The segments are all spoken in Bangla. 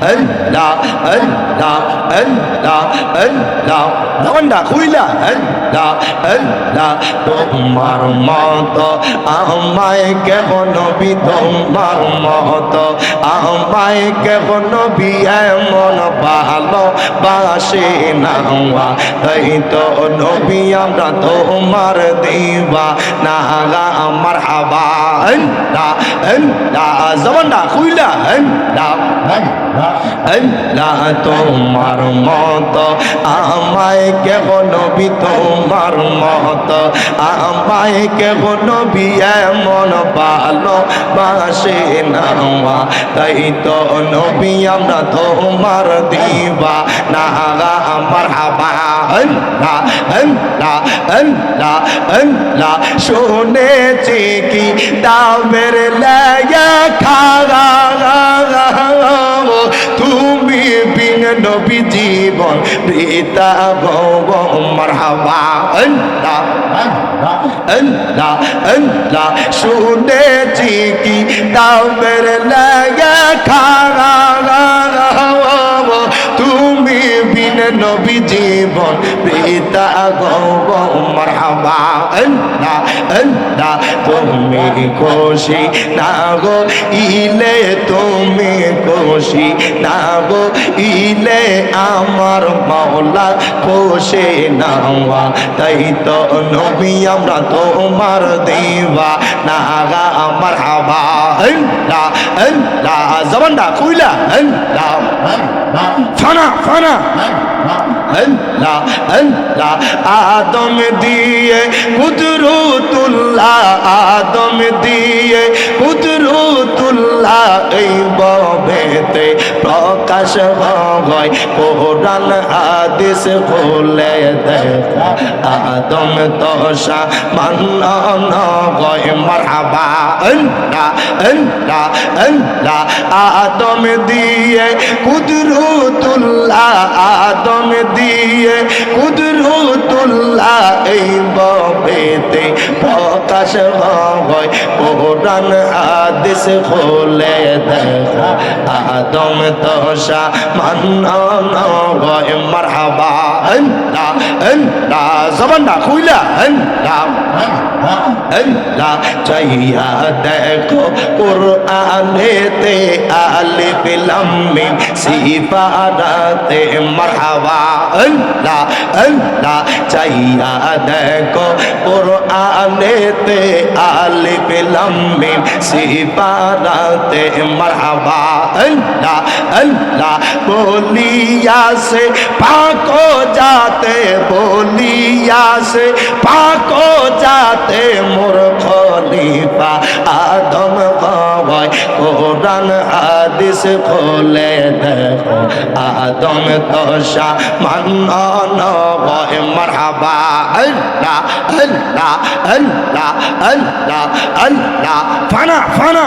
আল্লাহ আল্লাহ আল্লাহ আল্লাহ জবানটা খুইলা আল্লাহ আল্লাহ তোমার মত আমায় কেমন নবী তোমার মত আমায় কেমন নবী এমন ভালো বাসে না তাই তো নবী আমরা তোমার দিবা না আমার হাবা আল্লাহ আল্লাহ জবানটা খুইলা আল্লাহ আল্লাহ তোমার মত, আমায় কেবল নবী তোমার মত, আমায় কেবল নবী এমন ভালো বাসে না তাই তো নবী, আমরা তোমার দিবা না আমার হাবা। শুনেছি কি দামের লায়া খাগা নবী জীবন শুনেছি কি তা পিতা গৌব মারহাবা, আল্লাহ আল্লাহ, তুমি খুশি, না গো, ইলে তুমি খুশি, না গো, ইলে আমার মাওলা খুশি, না তাই তো নবী আমরা তোমার দিবা, না গা আমার হাবা আল্লাহ আল্লাহ, জবানটা কইলা আল্লাহ, ফানা ফানা আল্লাহ আল্লাহ আদম দিয়ে কুদরতুল্লাহ আদম দিয়ে কুদরতুল্লাহ এই ববেতে প্রকাশ হয় কোরআন হাদিস খুলে দেখা। আদম তোষা মান্ন হয় মারহাবা, আল্লাহ আল্লাহ আল্লাহ। আদম দিয়ে কুদরতুল্লাহ, আদম দিয়ে কুদরতুল্লাহ এই ববেতে প্রকাশ হয় কোরআন হাদিস খুলে দেখা, আদম তোষা মান্ন হয় মারহাবা আল্লাহ আল্লাহ জবানটা খুইলা আল্লাহ আল্লাহ চাইয়া দেখো কোরআনেতে আলিফ, লাম, মিম, সিফারাতে মারহাবা আল্লাহ আল্লাহ চাইয়া দেখো কোরআনেতে আলিফ লাম মিম সিফারাতে মারহাবা। আল্লাহ আল্লাহ, বলিয়া সে পাকো যাতে বলিয়া সে পাকো যাতে মোর খলিফা। আদম হাদিস খোলে দেখো। আদম দশা মান্ন হয়, মারহাবা। আল্লাহ আল্লাহ আল্লাহ আল্লাহ আল্লাহ। ফানা ফানা।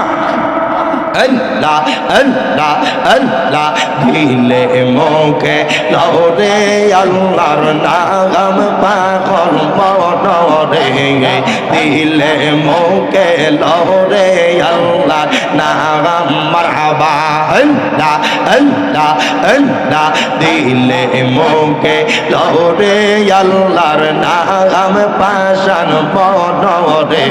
আল্লাহ আল্লাহ আল্লাহ দিলে মোকে লরে আল্লাহর নাম পাগল মনরে। দিলে মোকে লরে আল্লাহর নাম মারহাবা। আল্লাহ আল্লাহ আল্লাহ দিলে মোকে লরে আল্লাহর নাম পাশান মনরে।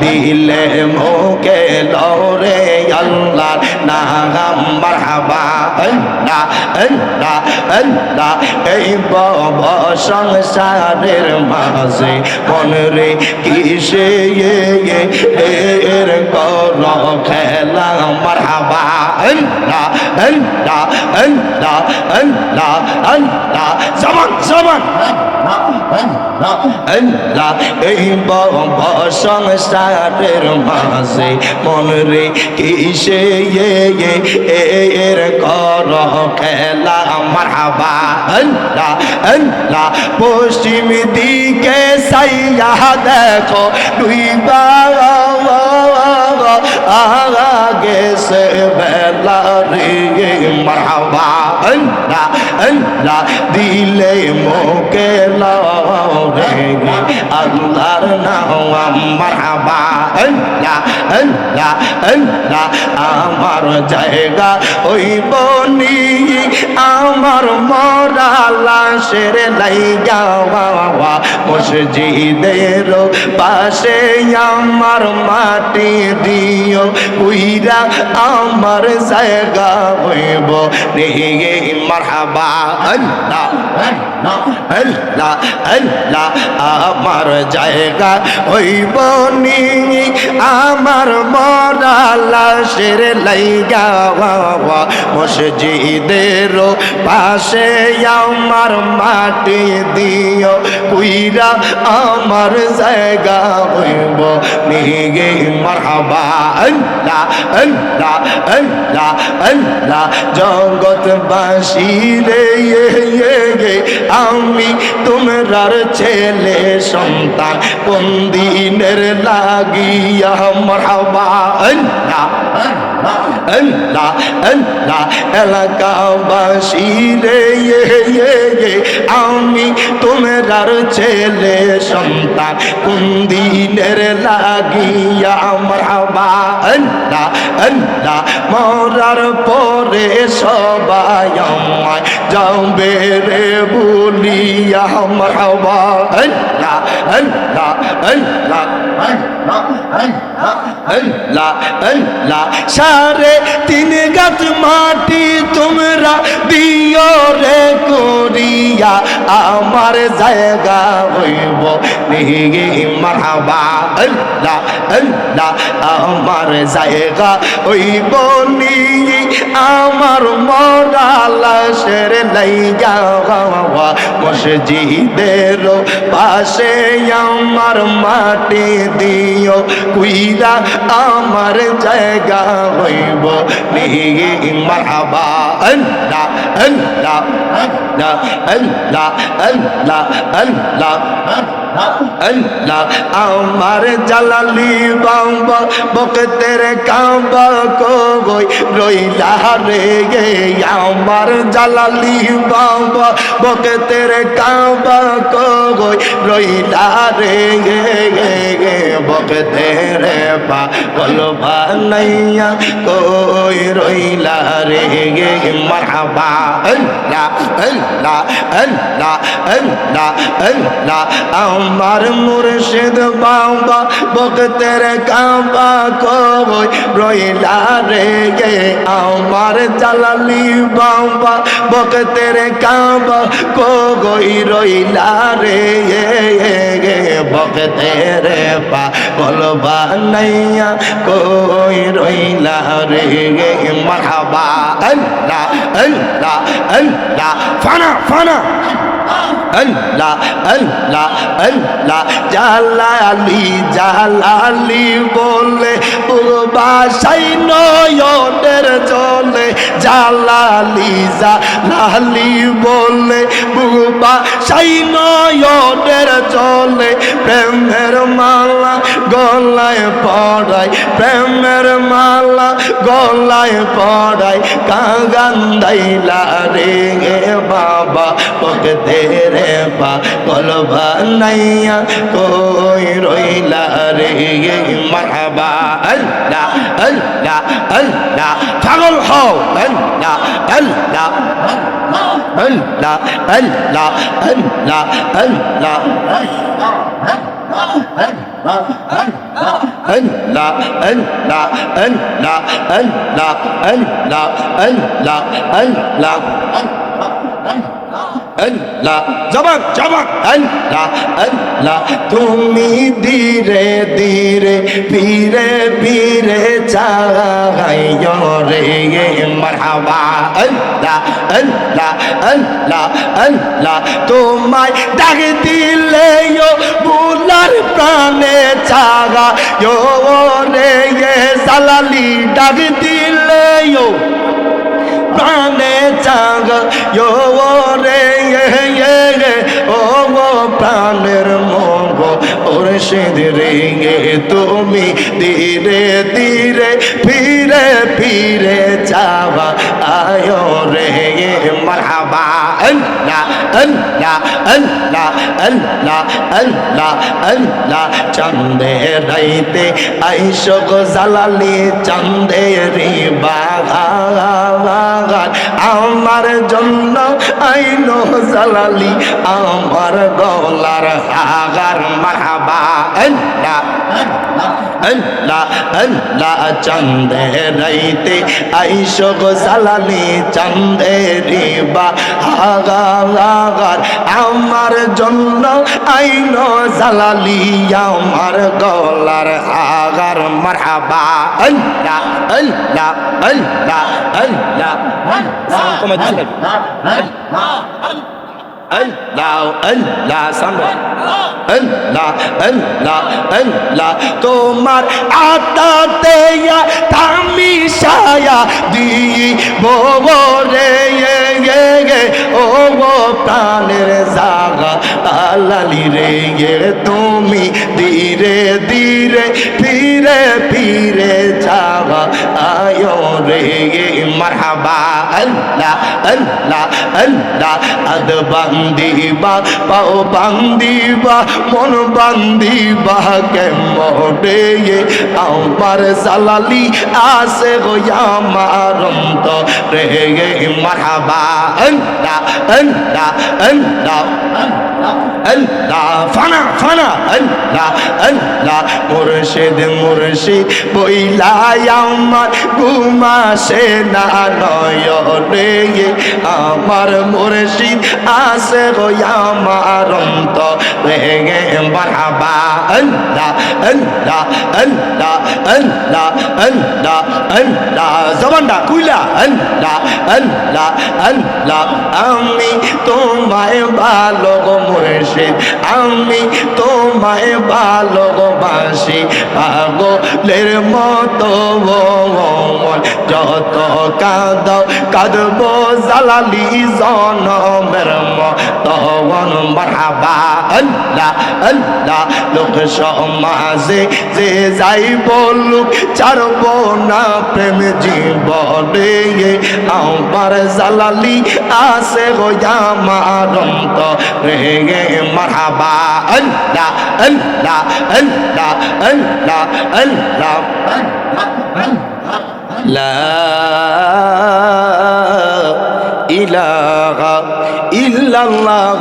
দিলে মোকে লরে আল্লাহ নাম এই বব সংসারের মাঝে মনরে কিসে এর কর খেলা মারহাবা। আল্লাহ আল্লাহ আল্লাহ আল্লাহ আল্লাহ জমান আল্লাহ এই বব সংসারের মাঝে মনরে কিসে এর কর খেলা মারহাবা আল্লাহ আল্লাহ। পশ্চিম দিকে সাইয়া দেখো দুই আগে সে বেলা রে, মারহাবা, আল্লাহ দিলে মোকে লরে আল্লাহর নাম মারহাবা, আল্লাহ আল্লাহ আল্লাহ, আমার জায়গা ওই বনি আমার মরা লাশের লাইগা মসজিদের পাশে আমার মাটি দিও উইরা আমার জায়গা হইব। নিগে মারহাবা, আল্লাহ আল্লাহ আল্লাহ আমার জায়গা হইব নি। আমার মরা লাশের লাইগা মসজিদের পাশে আমার মাটি দিও। কুইরা আমার জায়গা হইব নিগে মারহাবা আল্লাহ আল্লাহ আল্লাহ আল্লাহ, জগৎবাসী রে গে আমি তোমরার ছেলে, সন্তান, কোন দিনের লাগিয়া মরাবা আল্লাহ আল্লাহ আল্লাহ এলাকাবাসী রে আমি তোমরার ছেলে সন্তান কোন দিনের লাগিয়া আমার আল্লাহ আল্লাহ মরার পরে সবাই আমায় যাবে রে বলিয়া আমার আল্লাহ সারে তিন গাছ মাটি তোমরা দিও রে করিয়া আমার জায়গা হইব নিগে মারহাবা আল্লাহ আল্লাহ আমার জায়গা হইব নি আমার মরা লাশের লাইগা মসজিদের পাশে আমার মাটি দিও, কুইরা আমার জায়গা হইব। নিগে মারহাবা। আল্লাহ আল্লাহ আল্লাহ আল্লাহ আল্লাহ আল্লাহ আমার জালালি বাবা বকতের রইলা রে গে আমার জালালি বাবা, বকতের কাবা কই রইলা রে, গে গে গে, বকতের পা কলবা নাইয়া কই রইলা রে, গে গে, মারহাবা। আল্লাহ আল্লাহ আল্লাহ আল্লাহ আল্লাহ, আমার মুর্শিদ বাবা, বকতের কাবা কই রইলা রে গে, আমার জালালি বাবা। বকতের কাবা কই রইলা রে বকতের পা বলবা নাইয়া কই রইলা রে মারহাবা, আল্লাহ আল্লাহ আল্লাহ, ফানা ফানা। আল্লাহ আল্লাহ আল্লাহ জালালি জালালি বলে বাসাই নয়নের জলে, জালালি জালালি বলে বাসাই নয়নের জলে, প্রেমের মালা গলায় পড়াই প্রেমের মালা গলায় পড়াই কাগান দাইলা রে বাবা ওকে তেরে পা কলবা নাইয়া কই রইলা রে গে মারহাবা আল্লাহ আল্লাহ আল্লাহ পাগল হও আল্লাহ আল্লাহ আল্লাহ আল্লাহ আল্লাহ আল্লাহ আল্লাহ لا لا لا لا لا আল্লাহ জবান জবান। আল্লাহ আল্লাহ তুমি ধীরে ধীরে পীরে পীরে চাগাইও মারহাবা। আল্লাহ আল্লাহ আল্লাহ আল্লাহ তোমায় ডাক দিলে বুলার প্রাণে চাগা ইয়ো রে সালালি ডাক দিলে প্রাণে চাগ রে তুমি ধীরে ধীরে ফিরে ফিরে যাওয়া আয়ো রে মারহাবা। আল্লাহ। আল্লাহ আল্লাহ আল্লাহ আল্লাহ আল্লাহ চান্দে রাইতে আইসো গো জালালি চান্দে আমার জন্য আইনো জালালি আমার গলার হাগার মারহাবা আল্লাহ আল্লাহ আল্লাহ চান্দে রাইতে আইসো জালালি চান্দে রে বাগান আমার জন্য আইনো জালালি, আমার গলার হাগার মারহাবা। আল্লাহ আল্লাহ আল্লাহ আল্লাহ তোমার আতাতে থামি সায়া দি গে, ও গো প্রাণের জাগা আলালি রে গে তুমি ধীরে ধীরে ফিরে যাওয়া আয়ো রে, মারহাবা, আল্লাহ আল্লাহ আল্লাহ আদ বান্দিবা পাও বান্দিবা মন বান্দিবা কে আমার জালালি আসে আমার রে, মারহাবা, আল্লাহ আল্লাহ আল্লাহ আল্লাহ, ফানা ফানা, আল্লাহ আল্লাহ, মুর্শিদ মুর্শিদ বইলাই আমার ঘুমাসে না নয়নে আমার মুর্শিদ আসে গো আমার অন্ত রেগে বারহাবা আল্লাহ আল্লাহ আল্লাহ আল্লাহ আল্লাহ আল্লাহ। জবানটা কুইলা আল্লাহ আল্লাহ আল্লাহ। আমি তোমায় ভালো গো মুর্শিদ, আমি তোমায় ভালোবাসি পাগলের মতো মন, যত কাঁদ, কাঁদব জালালি জনমের মতন মারহাবা। আল্লাহ আল্লাহ, লোক সমাজে যে যাই বলুক, ছাড়ব না প্রেম জীবনে। আমার জালালি গো আমার অন্ত রেগে মারহাবা আল্লাহ আল্লাহ আল্লাহ আল্লাহ আল্লাহ। লা ইলাহা ইল্লাল্লাহ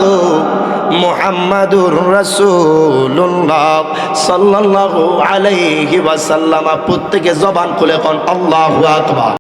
মুহাম্মাদুর রাসূলুল্লাহ সাল্লাল্লাহু আলাইহি ওয়াসাল্লাম। প্রত্যেকে জবান খুলে কোন আল্লাহু আকবার।